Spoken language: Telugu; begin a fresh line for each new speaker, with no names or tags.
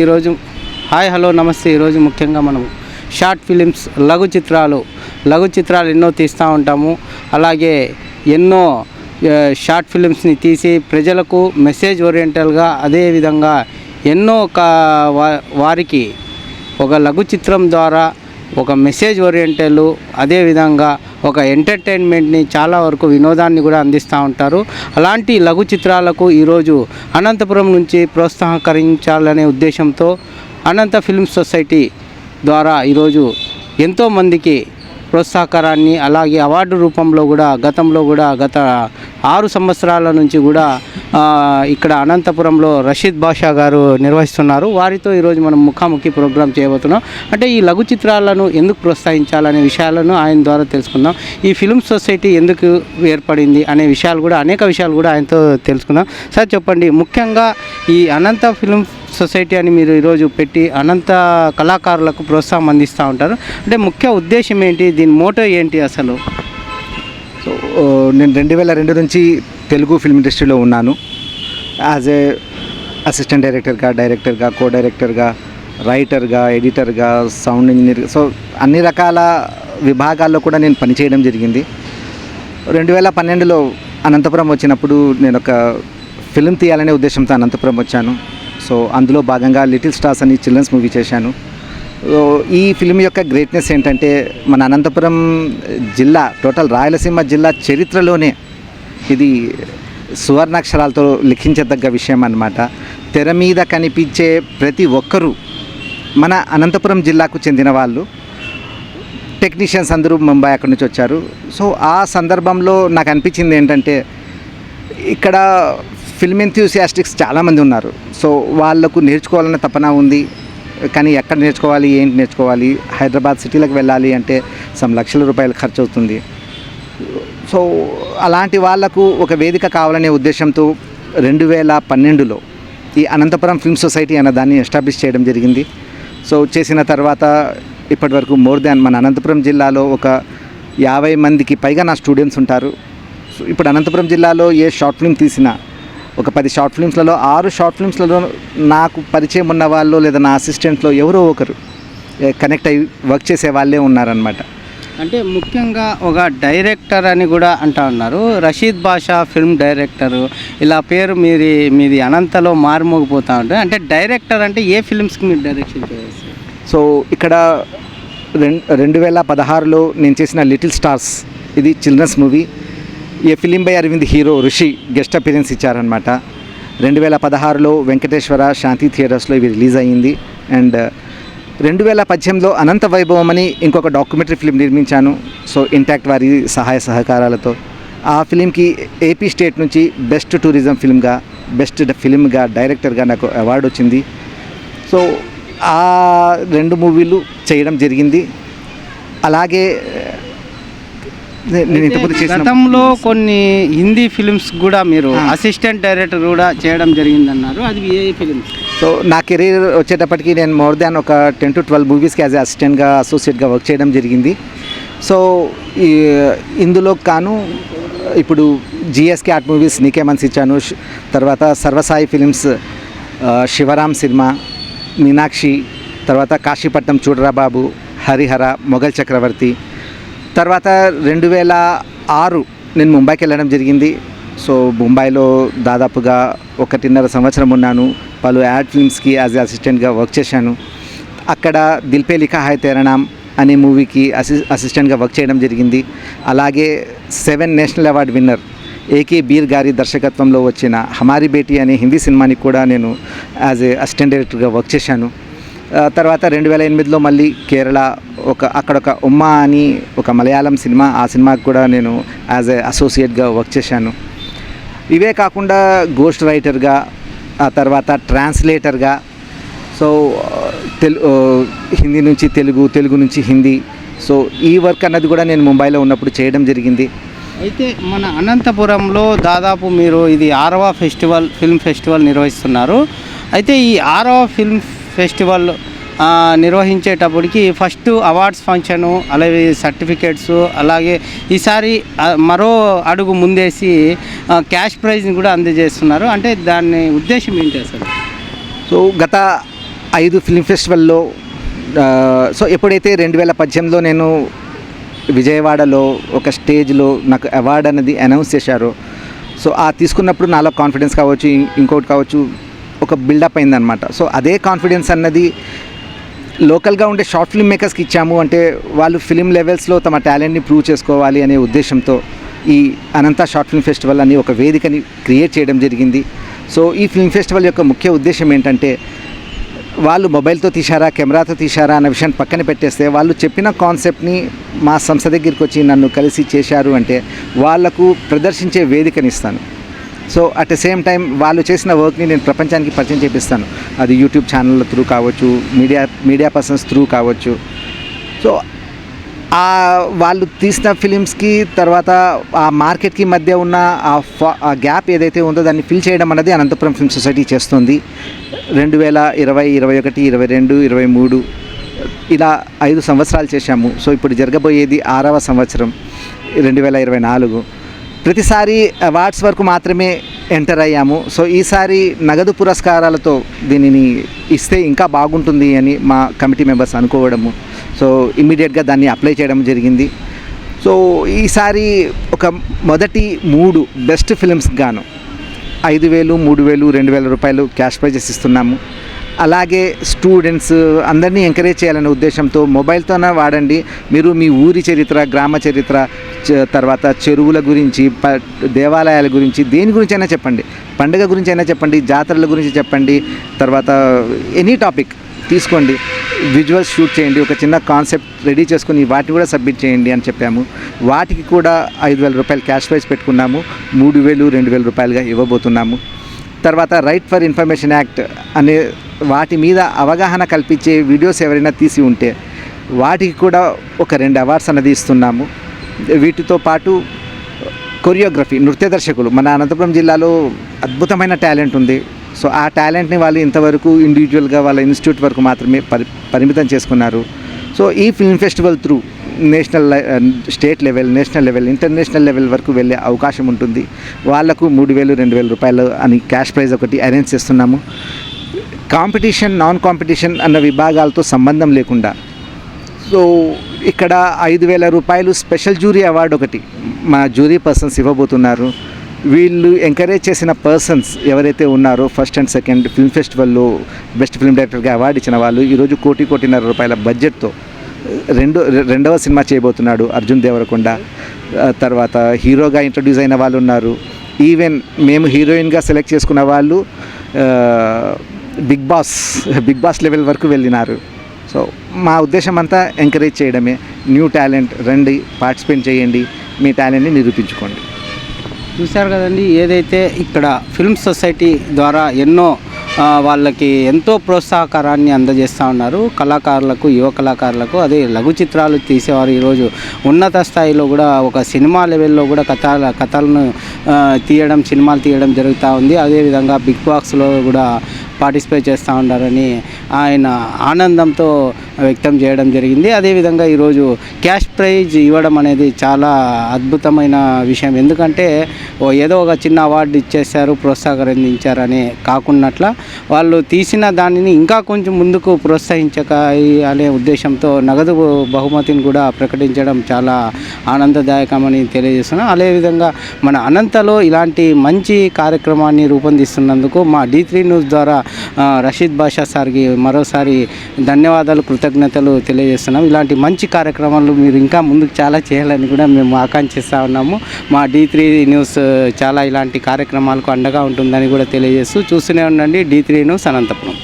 ఈరోజు హాయ్ హలో నమస్తే. ఈరోజు ముఖ్యంగా మనము షార్ట్ ఫిలిమ్స్ లఘు చిత్రాలు లఘు చిత్రాలు ఎన్నో తీస్తూ ఉంటాము. అలాగే ఎన్నో షార్ట్ ఫిలిమ్స్ని తీసి ప్రజలకు మెసేజ్ ఓరియంటల్గా అదేవిధంగా ఎన్నో ఒక వారికి ఒక లఘు చిత్రం ద్వారా ఒక మెసేజ్ ఓరియంటల్ అదేవిధంగా ఒక ఎంటర్టైన్మెంట్ని చాలా వరకు వినోదాన్ని కూడా అందిస్తూ ఉంటారు. అలాంటి లఘు చిత్రాలకు ఈరోజు అనంతపురం నుంచి ప్రోత్సాహకరించాలనే ఉద్దేశంతో అనంత ఫిల్మ్ సొసైటీ ద్వారా ఈరోజు ఎంతోమందికి ప్రోత్సాహకరాన్ని అలాగే అవార్డు రూపంలో కూడా గతంలో కూడా గత ఆరు సంవత్సరాల నుంచి కూడా ఇక్కడ అనంతపురంలో రషీద్ బాషా గారు నిర్వహిస్తున్నారు. వారితో ఈరోజు మనం ముఖాముఖి ప్రోగ్రాం చేయబోతున్నాం. అంటే ఈ లఘు చిత్రాలను ఎందుకు ప్రోత్సహించాలనే విషయాలను ఆయన ద్వారా తెలుసుకుందాం. ఈ ఫిల్మ్ సొసైటీ ఎందుకు ఏర్పడింది అనే విషయాలు కూడా అనేక విషయాలు కూడా ఆయనతో తెలుసుకుందాం. సార్ చెప్పండి. ముఖ్యంగా ఈ అనంత ఫిల్మ్ సొసైటీ అని మీరు ఈరోజు పెట్టి అనంత కళాకారులకు ప్రోత్సాహం అందిస్తూ ఉంటారు. అంటే ముఖ్య ఉద్దేశం ఏంటి? దీని మోటో ఏంటి అసలు?
సో నేను రెండు వేల రెండు నుంచి తెలుగు ఫిల్మ్ ఇండస్ట్రీలో ఉన్నాను. యాజ్ ఏ అసిస్టెంట్ డైరెక్టర్గా డైరెక్టర్గా కో డైరెక్టర్గా రైటర్గా ఎడిటర్గా సౌండ్ ఇంజనీర్ సో అన్ని రకాల విభాగాల్లో కూడా నేను పనిచేయడం జరిగింది. రెండు వేల పన్నెండులో అనంతపురం వచ్చినప్పుడు నేను ఒక ఫిల్మ్ తీయాలనే ఉద్దేశంతో అనంతపురం వచ్చాను. సో అందులో భాగంగా లిటిల్ స్టార్స్ అని చిల్డ్రన్స్ మూవీ చేశాను. ఈ ఫిల్మ్ యొక్క గ్రేట్నెస్ ఏంటంటే మన అనంతపురం జిల్లా టోటల్ రాయలసీమ జిల్లా చరిత్రలోనే ఇది సువర్ణాక్షరాలతో లిఖించదగ్గ విషయం అన్నమాట. తెర మీద కనిపించే ప్రతి ఒక్కరూ మన అనంతపురం జిల్లాకు చెందిన వాళ్ళు టెక్నీషియన్స్ అందరూ ముంబై అక్కడి నుంచి వచ్చారు. సో ఆ సందర్భంలో నాకు అనిపించింది ఏంటంటే ఇక్కడ ఫిల్మ్ ఎంథ్యూసియాస్టిక్స్ చాలామంది ఉన్నారు. సో వాళ్ళకు నేర్చుకోవాలన్న తపన ఉంది. కానీ ఎక్కడ నేర్చుకోవాలి ఏంటి నేర్చుకోవాలి హైదరాబాద్ సిటీలకు వెళ్ళాలి అంటే సమ్ లక్షల రూపాయలు ఖర్చు అవుతుంది. సో అలాంటి వాళ్ళకు ఒక వేదిక కావాలనే ఉద్దేశంతో రెండు వేల పన్నెండులో ఈ అనంతపురం ఫిల్మ్ సొసైటీ అన్న దాన్ని ఎస్టాబ్లిష్ చేయడం జరిగింది. సో చేసిన తర్వాత ఇప్పటివరకు మోర్ దాన్ మన అనంతపురం జిల్లాలో ఒక యాభై మందికి పైగా నా స్టూడెంట్స్ ఉంటారు. సో ఇప్పుడు అనంతపురం జిల్లాలో ఏ షార్ట్ ఫిల్మ్ తీసినా ఒక పది షార్ట్ ఫిల్మ్స్లలో ఆరు షార్ట్ ఫిల్మ్స్లలో నాకు పరిచయం ఉన్న వాళ్ళు లేదా నా అసిస్టెంట్లో ఎవరో ఒకరు కనెక్ట్ అయ్యి వర్క్ చేసే వాళ్ళే ఉన్నారనమాట
అంటే ముఖ్యంగా ఒక డైరెక్టర్ అని కూడా అంటా ఉన్నారు. రషీద్ బాషా ఫిల్మ్ డైరెక్టర్ ఇలా పేరు మీది మీది అనంతలో మారుమోగిపోతూ ఉంటుంది. అంటే డైరెక్టర్ అంటే ఏ ఫిల్మ్స్కి మీరు డైరెక్షన్ చేస్తారు
సో ఇక్కడ రెండు రెండు వేల పదహారులో నేను చేసిన లిటిల్ స్టార్స్ ఇది చిల్డ్రన్స్ మూవీ ఈ film by Arvind hero Rishi guest appearance ఇచ్చారనమాట రెండు వేల పదహారులో వెంకటేశ్వర శాంతి థియేటర్స్లో ఇవి రిలీజ్ అయ్యింది. అండ్ uh, రెండు వేల పద్దెనిమిదిలో అనంత వైభవం అని ఇంకొక డాక్యుమెంటరీ ఫిలిం నిర్మించాను. సో ఇంటాక్ట్ వారి సహాయ సహకారాలతో. ఆ ఫిలింకి ఏపీ స్టేట్ నుంచి బెస్ట్ టూరిజం ఫిల్మ్గా బెస్ట్ ఫిల్మ్గా డైరెక్టర్గా నాకు అవార్డు వచ్చింది. సో ఆ రెండు మూవీలు చేయడం జరిగింది. అలాగే నే- నేను ఇంతకుముందు చేసిన
గతంలో కొన్ని హిందీ ఫిల్మ్స్ కూడా మీరు అసిస్టెంట్ డైరెక్టర్ కూడా చేయడం జరిగిందన్నారు. అది ఏ ఫిల్మ్స్?
సో నా కెరీర్ వచ్చేటప్పటికి నేను మోర్ దాన్ ఒక టెన్ టు ట్వెల్వ్ మూవీస్కి యాజ్ అసిస్టెంట్గా అసోసియేట్గా వర్క్ చేయడం జరిగింది. సో ఈ ఇందులో కాను ఇప్పుడు జిఎస్కే ఆర్ట్ మూవీస్ నీకే మనసు ఇచ్చాను. తర్వాత సర్వసాయి ఫిలిమ్స్ ఆ, శివరాం సినిమా మీనాక్షి తర్వాత కాశీపట్నం చూడరా బాబు హరిహర మొఘల్ చక్రవర్తి తర్వాత రెండు వేల ఆరు నేను ముంబైకి వెళ్ళడం జరిగింది. సో ముంబైలో దాదాపుగా ఒకటిన్నర సంవత్సరం ఉన్నాను. పలు యాడ్ ఫిల్మ్స్కి యాజ్ అసిస్టెంట్గా వర్క్ చేశాను. అక్కడ దిల్పే లిఖా హై తేరణాం అనే మూవీకి అసి అసిస్టెంట్గా వర్క్ చేయడం జరిగింది. అలాగే seven national award winner A beer గారి దర్శకత్వంలో వచ్చిన హమారి బేటీ అనే హిందీ సినిమాని కూడా నేను యాజ్ ఏ అసిస్టెంట్ డైరెక్టర్గా వర్క్ చేశాను. తర్వాత రెండు వేల ఎనిమిదిలో మళ్ళీ కేరళ ఒక అక్కడ ఒక ఉమ్మా అని ఒక మలయాళం సినిమా ఆ సినిమాకి కూడా నేను యాజ్ ఏ అసోసియేట్గా వర్క్ చేశాను. ఇవే కాకుండా గోస్ట్ రైటర్గా ఆ తర్వాత ట్రాన్స్లేటర్గా సో తెలు హిందీ నుంచి తెలుగు తెలుగు నుంచి హిందీ సో ఈ వర్క్ అన్నది కూడా నేను ముంబైలో ఉన్నప్పుడు చేయడం జరిగింది.
అయితే మన అనంతపురంలో దాదాపు మీరు ఇది ఆరవ ఫెస్టివల్ ఫిల్మ్ ఫెస్టివల్ నిర్వహిస్తున్నారు. అయితే ఈ ఆరవ ఫిల్మ్ ఫెస్టివల్ నిర్వహించేటప్పటికి ఫస్ట్ అవార్డ్స్ ఫంక్షను అలాగే సర్టిఫికేట్స్ అలాగే ఈసారి మరో అడుగు ముందేసి క్యాష్ ప్రైజ్ని కూడా అందజేస్తున్నారు. అంటే దాని ఉద్దేశం ఏంటి అసలు?
సో గత ఐదు ఫిల్మ్ ఫెస్టివల్లో సో ఎప్పుడైతే రెండు వేల పద్దెనిమిదిలో నేను విజయవాడలో ఒక స్టేజ్లో నాకు అవార్డు అనేది అనౌన్స్ చేశారో సో ఆ తీసుకున్నప్పుడు నాలో కాన్ఫిడెన్స్ కావచ్చు ఇంకోటి కావచ్చు ఒక బిల్డప్ అయిందనమాట సో అదే కాన్ఫిడెన్స్ అన్నది లోకల్గా ఉండే షార్ట్ ఫిల్మ్ మేకర్స్కి ఇచ్చాము. అంటే వాళ్ళు ఫిలిం లెవెల్స్లో తమ టాలెంట్ని ప్రూవ్ చేసుకోవాలి అనే ఉద్దేశంతో ఈ అనంత షార్ట్ ఫిల్మ్ ఫెస్టివల్ అని ఒక వేదికని క్రియేట్ చేయడం జరిగింది. సో ఈ ఫిల్మ్ ఫెస్టివల్ యొక్క ముఖ్య ఉద్దేశం ఏంటంటే వాళ్ళు మొబైల్తో తీశారా కెమెరాతో తీశారా అన్న విషయాన్ని పక్కన పెట్టేస్తే వాళ్ళు చెప్పిన కాన్సెప్ట్ని మా సంస్థ దగ్గరికి వచ్చి నన్ను కలిసి చేశారు అంటే వాళ్ళకు ప్రదర్శించే వేదికనిస్తాను so at the same time వాళ్ళు చేసిన వర్క్ని నేను ప్రపంచానికి పరిచయం చేపిస్తాను. అది యూట్యూబ్ ఛానళ్ళ త్రూ కావచ్చు మీడియా మీడియా పర్సన్స్ త్రూ కావచ్చు. సో వాళ్ళు తీసిన ఫిలిమ్స్కి తర్వాత ఆ మార్కెట్కి మధ్య ఉన్న ఆ ఫా- ఆ గ్యాప్ ఏదైతే ఉందో దాన్ని ఫిల్ చేయడం అనేది అనంతపురం ఫిల్మ్ సొసైటీ చేస్తుంది. రెండు వేల ఇరవై ఇరవై ఒకటి ఇరవై రెండు ఇరవై మూడు ఇలా ఐదు సంవత్సరాలు చేశాము. సో ఇప్పుడు జరగబోయేది ఆరవ సంవత్సరం రెండు వేల ఇరవై నాలుగు. ప్రతిసారి అవార్డ్స్ వరకు మాత్రమే ఎంటర్ అయ్యాము. సో ఈసారి నగదు పురస్కారాలతో దీనిని ఇస్తే ఇంకా బాగుంటుంది అని మా కమిటీ మెంబర్స్ అనుకోవడము. సో ఇమ్మీడియట్గా దాన్ని అప్లై చేయడం జరిగింది. సో ఈసారి ఒక మొదటి మూడు బెస్ట్ ఫిలిమ్స్ గాను ఐదు వేలు మూడు వేలు రెండు వేల రూపాయలు క్యాష్ ప్రైజెస్ ఇస్తున్నాము. అలాగే స్టూడెంట్స్ అందరినీ ఎంకరేజ్ చేయాలనే ఉద్దేశంతో మొబైల్తోనే వాడండి. మీరు మీ ఊరి చరిత్ర గ్రామ చరిత్ర తర్వాత చెరువుల గురించి ప దేవాలయాల గురించి దేని గురించి అయినా చెప్పండి. పండుగ గురించి అయినా చెప్పండి జాతరల గురించి చెప్పండి తర్వాత ఎనీ టాపిక్ తీసుకోండి. విజువల్స్ షూట్ చేయండి ఒక చిన్న కాన్సెప్ట్ రెడీ చేసుకుని వాటిని కూడా సబ్మిట్ చేయండి అని చెప్పాము. వాటికి కూడా ఐదు వేల రూపాయలు క్యాష్ ప్రైజ్ పెట్టుకున్నాము. మూడు వేలు రెండు వేల రూపాయలుగా ఇవ్వబోతున్నాము. తర్వాత రైట్ ఫర్ ఇన్ఫర్మేషన్ యాక్ట్ అనే వాటి మీద అవగాహన కల్పించే వీడియోస్ ఎవరైనా తీసి ఉంటే వాటికి కూడా ఒక రెండు అవార్డ్స్ అనేది ఇస్తున్నాము. వీటితో పాటు కొరియోగ్రఫీ నృత్య దర్శకులు. మన అనంతపురం జిల్లాలో అద్భుతమైన టాలెంట్ ఉంది. సో ఆ టాలెంట్ని వాళ్ళు ఇంతవరకు ఇండివిజువల్గా వాళ్ళ ఇన్స్టిట్యూట్ వరకు మాత్రమే పరి పరిమితం చేసుకున్నారు. సో ఈ film festival through national state level national level international level వరకు వెళ్ళే అవకాశం ఉంటుంది. వాళ్ళకు మూడు వేలు రెండు వేల రూపాయలు అని క్యాష్ ప్రైజ్ ఒకటి అరేంజ్ చేస్తున్నాము. కాంపిటీషన్ నాన్ కాంపిటీషన్ అన్న విభాగాలతో సంబంధం లేకుండా. సో ఇక్కడ ఐదు వేల రూపాయలు స్పెషల్ జ్యూరీ అవార్డు ఒకటి మా జ్యూరీ పర్సన్స్ ఇవ్వబోతున్నారు. వీళ్ళు ఎంకరేజ్ చేసిన పర్సన్స్ ఎవరైతే ఉన్నారో ఫస్ట్ అండ్ సెకండ్ ఫిల్మ్ ఫెస్టివల్లో బెస్ట్ ఫిల్మ్ డైరెక్టర్గా అవార్డు ఇచ్చిన వాళ్ళు ఈరోజు కోటి కోటిన్నర రూపాయల బడ్జెట్తో రెండు రెండవ సినిమా చేయబోతున్నాడు అర్జున్ దేవరకొండ. తర్వాత హీరోగా ఇంట్రడ్యూస్ అయిన వాళ్ళు ఉన్నారు ఈవెన్ మేము హీరోయిన్గా సెలెక్ట్ చేసుకున్న వాళ్ళు Bigg Boss Bigg Boss level వరకు వెళ్ళినారు. సో మా ఉద్దేశం అంతా ఎంకరేజ్ చేయడమే. న్యూ టాలెంట్ రండి పార్టిసిపేట్ చేయండి మీ టాలెంట్ని నిరూపించుకోండి.
చూశారు కదండి ఏదైతే ఇక్కడ ఫిల్మ్ సొసైటీ ద్వారా ఎన్నో వాళ్ళకి ఎంతో ప్రోత్సాహకరాన్ని అందజేస్తూ ఉన్నారు. కళాకారులకు యువ కళాకారులకు అదే లఘు చిత్రాలు తీసేవారు ఈరోజు ఉన్నత స్థాయిలో కూడా ఒక సినిమా లెవెల్లో కూడా కథల కథలను తీయడం సినిమాలు తీయడం జరుగుతూ ఉంది. అదేవిధంగా బిగ్ బాక్స్లో కూడా పార్టిసిపేట్ చేస్తూ ఉన్నారని ఆయన ఆనందంతో వ్యక్తం చేయడం జరిగింది. అదేవిధంగా ఈరోజు క్యాష్ ప్రైజ్ ఇవ్వడం అనేది చాలా అద్భుతమైన విషయం. ఎందుకంటే ఓ ఏదో ఒక చిన్న అవార్డు ఇచ్చేశారు ప్రోత్సాహకరించారని కాకున్నట్ల వాళ్ళు తీసిన దానిని ఇంకా కొంచెం ముందుకు ప్రోత్సహించక అనే ఉద్దేశంతో నగదు బహుమతిని కూడా ప్రకటించడం చాలా ఆనందదాయకమని తెలియజేస్తున్నాం. అదేవిధంగా మన అనంతలో ఇలాంటి మంచి కార్యక్రమాన్ని రూపొందిస్తున్నందుకు మా డీ త్రీ న్యూస్ ద్వారా రషీద్ బాషా సార్కి మరోసారి ధన్యవాదాలు కృతజ్ఞతలు తెలియజేస్తున్నాం. ఇలాంటి మంచి కార్యక్రమాలు మీరు ఇంకా ముందుకు చాలా చేయాలని కూడా మేము ఆకాంక్షిస్తూ ఉన్నాము. మా డీ త్రీ న్యూస్ చాలా ఇలాంటి కార్యక్రమాలకు అండగా ఉంటుందని కూడా తెలియజేస్తూ చూస్తూనే ఉండండి. D three news Anantapuram.